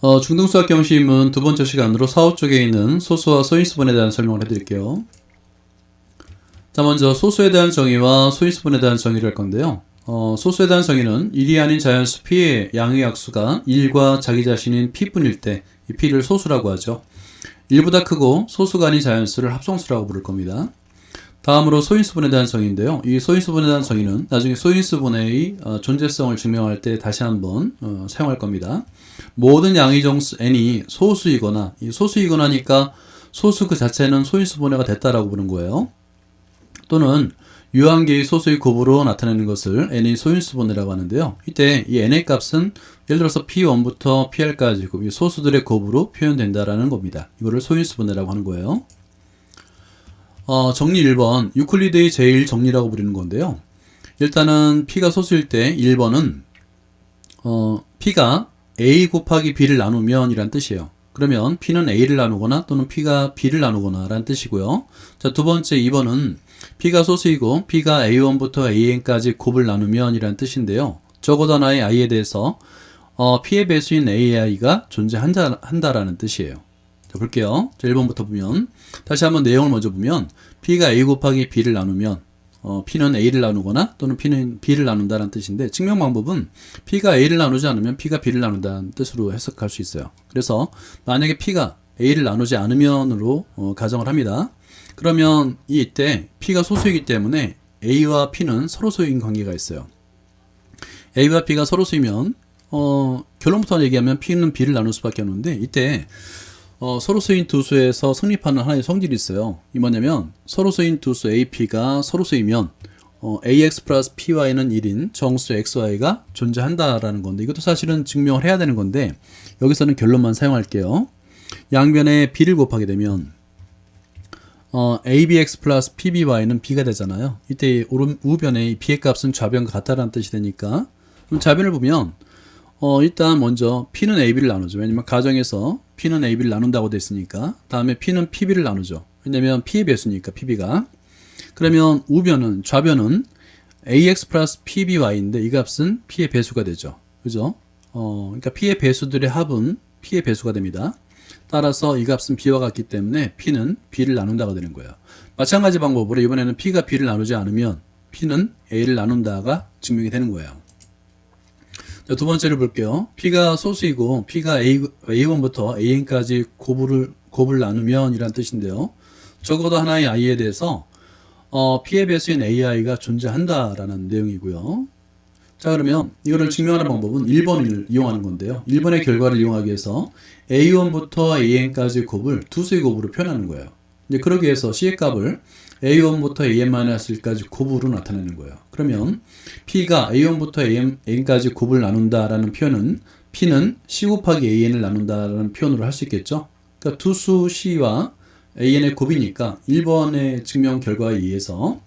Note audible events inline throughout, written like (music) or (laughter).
어, 중등수학 경시임은 두 번째 시간으로 사후 쪽에 있는 소수와 소인수분에 대한 설명을 해드릴게요. 자, 먼저 소수에 대한 정의와 소인수분에 대한 정의를 할 건데요. 어, 소수에 대한 정의는 1이 아닌 자연수 P의 양의 약수가 1과 자기 자신인 P뿐일 때 이 P를 소수라고 하죠. 1보다 크고 소수가 아닌 자연수를 합성수라고 부를 겁니다. 다음으로 소인수분에 대한 정의인데요. 이 소인수분에 대한 정의는 나중에 소인수분의 어, 존재성을 증명할 때 다시 한번 어, 사용할 겁니다. 모든 양의 정수 n이 소수이거나 이 소수이거나니까 소수 그 자체는 소인수분해가 됐다라고 부르는 거예요. 또는 유한계의 소수의 곱으로 나타내는 것을 n의 소인수분해라고 하는데요. 이때 이 n의 값은 예를 들어서 p1부터 pr까지 그이 소수들의 곱으로 표현된다라는 겁니다. 이거를 소인수분해라고 하는 거예요. 어, 정리 1번 유클리드의 제일 정리라고 부르는 건데요. 일단은 p가 소수일 때 1번은 어, p가 a 곱하기 b를 나누면 이란 뜻이에요. 그러면 p는 a를 나누거나 또는 p가 b를 나누거나 라는 뜻이고요. 자, 두 번째 2번은 p가 소수이고 p가 a1부터 an까지 곱을 나누면 이란 뜻인데요. 적어도 하나의 i에 대해서 어, p의 배수인 ai가 존재한다 한다라는 뜻이에요. 자, 볼게요. 자, 1번부터 보면 다시 한번 내용을 먼저 보면 p가 a 곱하기 b를 나누면 어, p는 a를 나누거나 또는 p는 b를 나눈다는 뜻인데 증명 방법은 p가 a를 나누지 않으면 p가 b를 나눈다는 뜻으로 해석할 수 있어요. 그래서 만약에 p가 a를 나누지 않으면으로 어, 가정을 합니다. 그러면 이때 p가 소수이기 때문에 a와 p는 서로 소유인 관계가 있어요. a와 b가 서로 소이면 어, 결론부터 얘기하면 p는 b를 나눌 수밖에 없는데 이때 어, 서로 수인 두 수에서 성립하는 하나의 성질이 있어요. 이 뭐냐면 서로 수인 두수 AP가 서로 수이면 어, AX 플러스 PY는 1인 정수 XY가 존재한다라는 건데 이것도 사실은 증명을 해야 되는 건데 여기서는 결론만 사용할게요. 양변에 B를 곱하게 되면 어, ABX 플러스 PBY는 B가 되잖아요. 이때 오른 우변의 B의 값은 좌변과 같다라는 뜻이 되니까 그럼 좌변을 보면 어, 일단 먼저 P는 AB를 나누죠. 왜냐면 가정에서 P는 AB를 나눈다고 됐으니까. 다음에 P는 PB를 나누죠. 왜냐면 P의 배수니까 PB가. 그러면 우변은, 좌변은 AX 플러스 PBY인데 이 값은 P의 배수가 되죠. 그죠? 어, 그러니까 P의 배수들의 합은 P의 배수가 됩니다. 따라서 이 값은 B와 같기 때문에 P는 B를 나눈다가 되는 거예요. 마찬가지 방법으로 이번에는 P가 B를 나누지 않으면 P는 A를 나눈다가 증명이 되는 거예요. 자, 두 번째를 볼게요. P가 소수이고 P가 A, A1부터 AN까지 곱을, 곱을 나누면 이란 뜻인데요. 적어도 하나의 i에 대해서 어, P의 배수인 AI가 존재한다라는 내용이고요. 자 그러면 이거를 증명하는 방법은 1번을 이용하는 건데요. 1번의 결과를 이용하기 위해서 A1부터 AN까지 곱을 두수의 곱으로 표현하는 거예요. 이제 그러기 위해서 C의 값을 A1부터 AN-1까지 곱으로 나타내는 거예요. 그러면 P가 A1부터 AN, AN까지 곱을 나눈다라는 표현은 P는 C 곱하기 AN을 나눈다라는 표현으로 할 수 있겠죠. 그러니까 두 수 C와 AN의 곱이니까 1번의 증명 결과에 의해서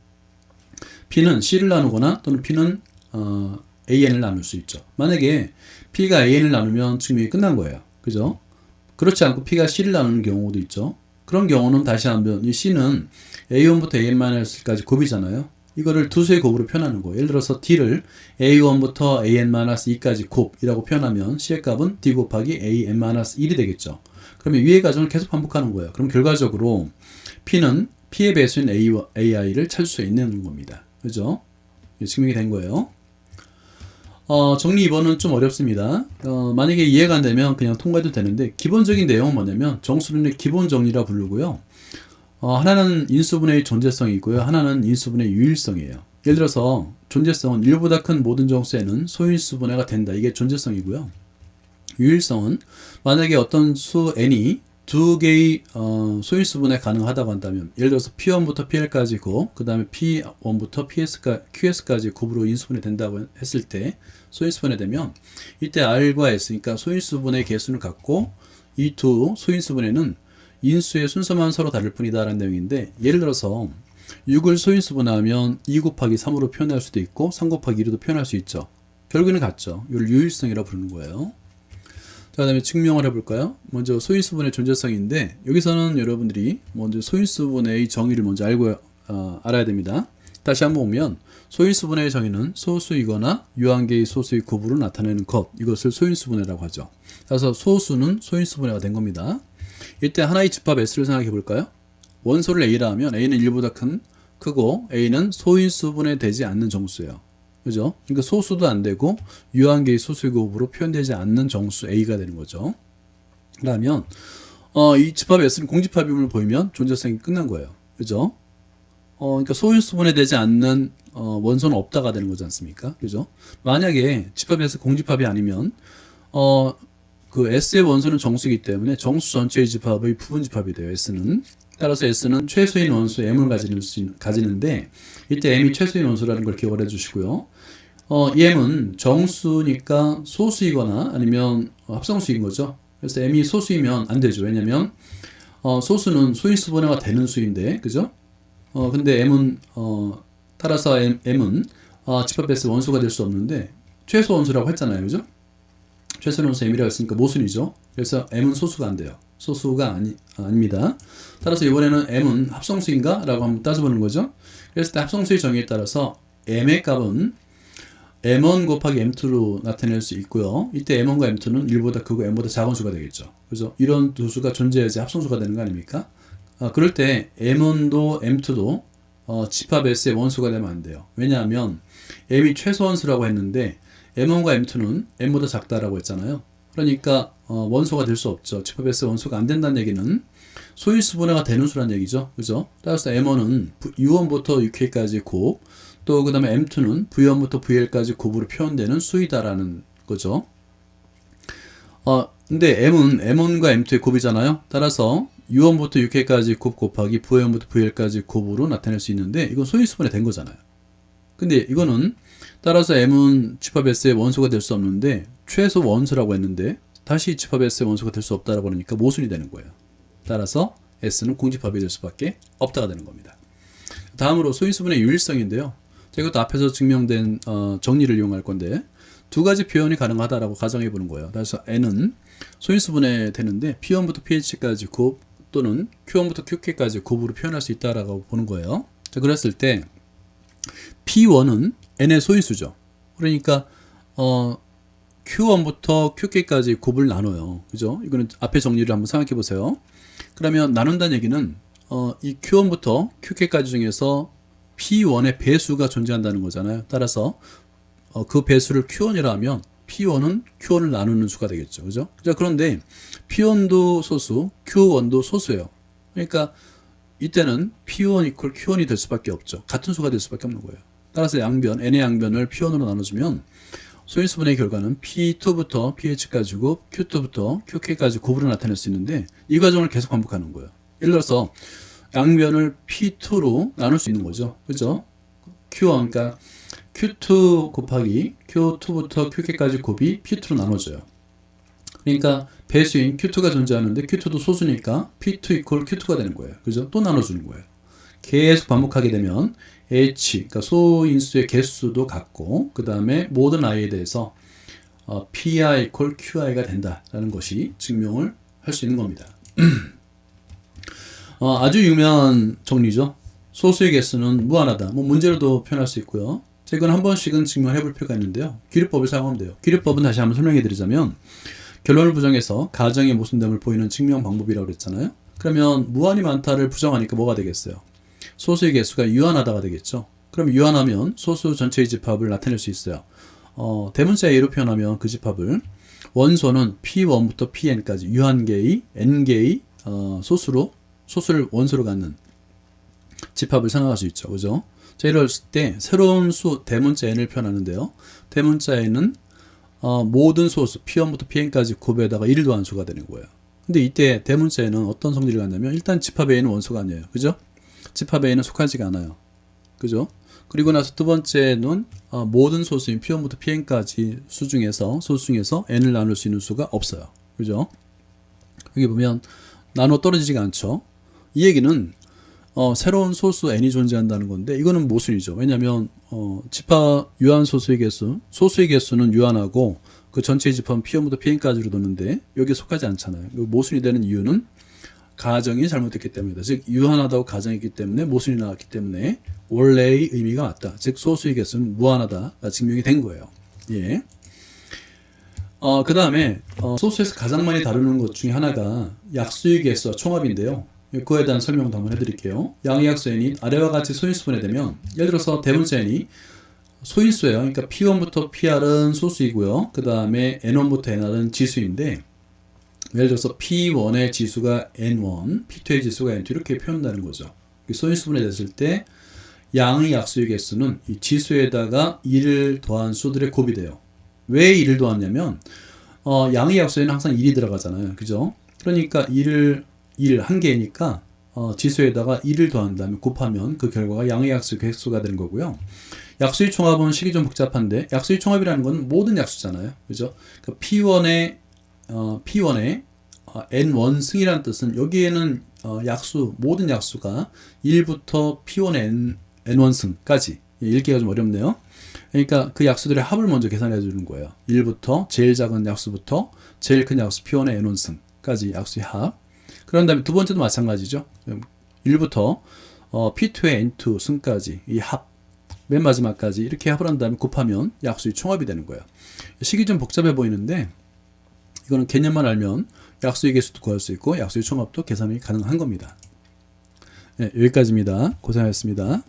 P는 C를 나누거나 또는 P는 어, AN을 나눌 수 있죠. 만약에 P가 AN을 나누면 증명이 끝난 거예요. 그죠? 그렇지 않고 P가 C를 나누는 경우도 있죠. 그런 경우는 다시 한번 이 C는 A1부터 AN-까지 곱이잖아요. 이거를 두수의 곱으로 표현하는 거예요. 예를 들어서 D를 A1부터 AN-2까지 곱이라고 표현하면 C의 값은 D 곱하기 AN-1이 되겠죠. 그러면 위의 과정을 계속 반복하는 거예요. 그럼 결과적으로 P는 P의 배수인 AI를 찾을 수 있는 겁니다. 그죠? 증명이 된 거예요. 어, 정리 2번은 좀 어렵습니다. 어, 만약에 이해가 안 되면 그냥 통과해도 되는데 기본적인 내용은 뭐냐면 정수론의 기본 정리라 부르고요. 어, 하나는 인수분해의 존재성이 있고요. 하나는 인수분해의 유일성이에요. 예를 들어서 존재성은 1보다 큰 모든 정수에는 소인수분해가 된다. 이게 존재성이고요. 유일성은 만약에 어떤 수 n이 두 개의 어, 소인수분해 가능하다고 한다면 예를 들어서 P1부터 PL까지 곱, 그 다음에 P1부터 PS까, QS까지 곱으로 인수분해 된다고 했을 때 소인수분해 되면 이때 R과 S, 그러니까 소인수분해 개수를 갖고 이 두 소인수분해는 인수의 순서만 서로 다를 뿐이다 라는 내용인데 예를 들어서 6을 소인수분해하면 2 곱하기 3으로 표현할 수도 있고 3 곱하기 2로도 표현할 수 있죠. 결국에는 같죠. 이걸 유일성이라고 부르는 거예요. 자, 그 다음에 증명을 해볼까요? 먼저 소인수분의 존재성인데 여기서는 여러분들이 먼저 소인수분의 정의를 먼저 알고 어, 알아야 됩니다. 다시 한번 보면 소인수분해의 정의는 소수이거나 유한계의 소수의 곱으로 나타내는 것 이것을 소인수분해라고 하죠. 그래서 소수는 소인수분해가 된 겁니다. 이때 하나의 집합 S를 생각해 볼까요? 원소를 A라 하면 A는 1보다 큰 크고 A는 소인수분해 되지 않는 정수예요. 그죠? 그러니까 소수도 안 되고 유한계의 소수의 곱으로 표현되지 않는 정수 A가 되는 거죠. 그러면 어, 이 집합 S는 공집합임을 보이면 존재성이 끝난 거예요. 그죠? 어, 그러니까 소인수분해 되지 않는 어, 원소는 없다가 되는 거지 않습니까? 그죠? 만약에 집합에서 공집합이 아니면 어, 그 S의 원소는 정수이기 때문에 정수 전체의 집합의 부분 집합이 돼요. S는 따라서 S는 최소인 원수 M을 가지는 수, 있- 가지는데 이때 M이 최소인 원수라는 걸 기억을 해주시고요. 어, 이 M은 정수니까 소수이거나 아니면 어, 합성수인 거죠. 그래서 M이 소수이면 안 되죠. 왜냐면 어, 소수는 소인 수분해가 되는 수인데, 그죠? 어, 근데 M은, 어, 따라서 M, M은, 어, 집합에서 원수가 될 수 없는데, 최소 원수라고 했잖아요. 그죠? 최소 원수 M이라고 했으니까 모순이죠. 그래서 M은 소수가 안 돼요. 소수가 아니, 아, 아닙니다. 따라서 이번에는 M은 합성수인가? 라고 한번 따져보는 거죠. 때 합성수의 정의에 따라서 M의 값은 M1 곱하기 M2로 나타낼 수 있고요. 이때 M1과 M2는 1보다 크고 M보다 작은 수가 되겠죠. 그래서 이런 두 수가 존재해야지 합성수가 되는 거 아닙니까? 아, 그럴 때 M1도 M2도 어, 집합 S의 원수가 되면 안 돼요. 왜냐하면 M이 최소 원수라고 했는데 M1과 M2는 M보다 작다라고 했잖아요. 그러니까 어, 원소가 될 수 없죠. 집합 S의 원소가 안 된다는 얘기는 소인수분해가 되는 수란 얘기죠. 그죠? 따라서 M1은 U1부터 UK까지 곱, 또 그 다음에 M2는 V1부터 VL까지 곱으로 표현되는 수이다라는 거죠. 어, 근데 M은 M1과 M2의 곱이잖아요. 따라서 U1부터 UK까지 곱 곱하기 V1부터 VL까지 곱으로 나타낼 수 있는데 이건 소인수분해 된 거잖아요. 근데 이거는 따라서 M은 집합 S의 원소가 될 수 없는데 최소 원소라고 했는데 다시 집합 S의 원소가 될 수 없다라고 하니까 모순이 되는 거예요. 따라서 S는 공집합이 될 수밖에 없다가 되는 겁니다. 다음으로 소인수분의 유일성인데요. 자, 이것도 앞에서 증명된 어, 정리를 이용할 건데 두 가지 표현이 가능하다라고 가정해 보는 거예요. 그래서 N은 소인수분해 되는데 P1부터 PH까지 곱 또는 Q1부터 QK까지 곱으로 표현할 수 있다라고 보는 거예요. 자, 그랬을 때 P1은 N의 소인수죠. 그러니까 어, Q1부터 QK까지 곱을 나눠요. 그죠? 이거는 앞에 정리를 한번 생각해 보세요. 그러면 나눈다는 얘기는 어, 이 Q1부터 QK까지 중에서 P1의 배수가 존재한다는 거잖아요. 따라서 어, 그 배수를 Q1이라 하면 P1은 Q1을 나누는 수가 되겠죠. 그죠? 자, 그런데 P1도 소수, Q1도 소수예요. 그러니까 이때는 P1 이퀄 Q1이 될 수밖에 없죠. 같은 수가 될 수밖에 없는 거예요. 따라서 양변, n의 양변을 P1으로 나눠주면 소인수분의 결과는 P2부터 PH까지고 Q2부터 QK까지 곱으로 나타낼 수 있는데 이 과정을 계속 반복하는 거예요. 예를 들어서 양변을 P2로 나눌 수 있는 거죠. 그죠? Q1, 그러니까 Q2 곱하기 Q2부터 QK까지 곱이 P2로 나눠져요. 그러니까 배수인 Q2가 존재하는데 Q2도 소수니까 P2 이퀄 Q2가 되는 거예요. 그죠? 또 나눠주는 거예요. 계속 반복하게 되면 H, 그러니까 소인수의 개수도 같고, 그 다음에 모든 i에 대해서 어, PI 이퀄 QI가 된다라는 것이 증명을 할 수 있는 겁니다. (clears throat) 어, 아주 유명한 정리죠. 소수의 개수는 무한하다. 뭐 문제로도 표현할 수 있고요. 자, 이건 한 번씩은 증명해 볼 필요가 있는데요. 기류법을 사용하면 돼요. 기류법은 다시 한번 설명해 드리자면 결론을 부정해서 가정의 모순됨을 보이는 증명 방법이라고 그랬잖아요. 그러면 무한이 많다를 부정하니까 뭐가 되겠어요? 소수의 개수가 유한하다가 되겠죠. 그럼 유한하면 소수 전체의 집합을 나타낼 수 있어요. 어, 대문자 A로 표현하면 그 집합을 원소는 P1부터 Pn까지 유한계의 N계의 어, 소수로 소수를 원소로 갖는 집합을 생각할 수 있죠. 그죠? 자, 이럴 때 새로운 수 대문자 n을 표현하는데요. 대문자 n은 어, 모든 소수 P1부터 Pn까지 곱에다가 1을 더한 수가 되는 거예요. 근데 이때 대문자 n은 어떤 성질을 갖냐면 일단 집합 a는 원소가 아니에요. 그죠? 집합 a는 속하지가 않아요. 그죠? 그리고 나서 두 번째는 어, 모든 소수인 P1부터 Pn까지 수 중에서 소수 중에서 n을 나눌 수 있는 수가 없어요. 그죠? 여기 보면 나눠 떨어지지가 않죠. 이 얘기는 어, 새로운 소수 n이 존재한다는 건데 이거는 모순이죠. 왜냐하면 어, 집합 유한 소수의 개수, 소수의 개수는 유한하고 그 전체 집합은 P1부터 Pn까지로 도는데 여기에 속하지 않잖아요. 이거 모순이 되는 이유는 가정이 잘못됐기 때문이다. 즉 유한하다고 가정했기 때문에 모순이 나왔기 때문에 원래의 의미가 맞다. 즉 소수의 개수는 무한하다가 증명이 된 거예요. 예. 어, 그 다음에 어, 소수에서 가장 많이 다루는 것 중에 하나가 약수의 개수와 총합인데요. 그거에 대한 설명도 한번 해드릴게요. 양의 약수n이 아래와 같이 소인수 분해 되면 예를 들어서 대문자 n이 소인수예요. 그러니까 P1부터 PR은 소수이고요. 그 다음에 N1부터 NR은 지수인데 예를 들어서 P1의 지수가 N1, P2의 지수가 N2 이렇게 표현한다는 거죠. 소인수 분해 됐을 때 양의 약수의 개수는 이 지수에다가 1을 더한 수들의 곱이 돼요. 왜 1을 더하냐면 어, 양의 약수에는 항상 1이 들어가잖아요. 그죠? 그러니까 1을 1, 한 개니까 어, 지수에다가 1을 더한 다음에 곱하면 그 결과가 양의 약수 객수가 되는 거고요. 약수의 총합은 식이 좀 복잡한데 약수의 총합이라는 건 모든 약수잖아요. 그죠? 그러니까 P1의 어, P1의 어, N1 승이라는 뜻은 여기에는 어, 약수 모든 약수가 1부터 P1의 N, N1 승까지 읽기가 좀 어렵네요. 그러니까 그 약수들의 합을 먼저 계산해 주는 거예요. 1부터 제일 작은 약수부터 제일 큰 약수 P1의 N1 승까지 약수의 합. 그런 다음에 두 번째도 마찬가지죠. 1부터 어, P2의 N2 승까지 이 합. 맨 마지막까지 이렇게 합을 한 다음에 곱하면 약수의 총합이 되는 거예요. 식이 좀 복잡해 보이는데 이거는 개념만 알면 약수의 개수도 구할 수 있고 약수의 총합도 계산이 가능한 겁니다. 네, 여기까지입니다. 고생하셨습니다.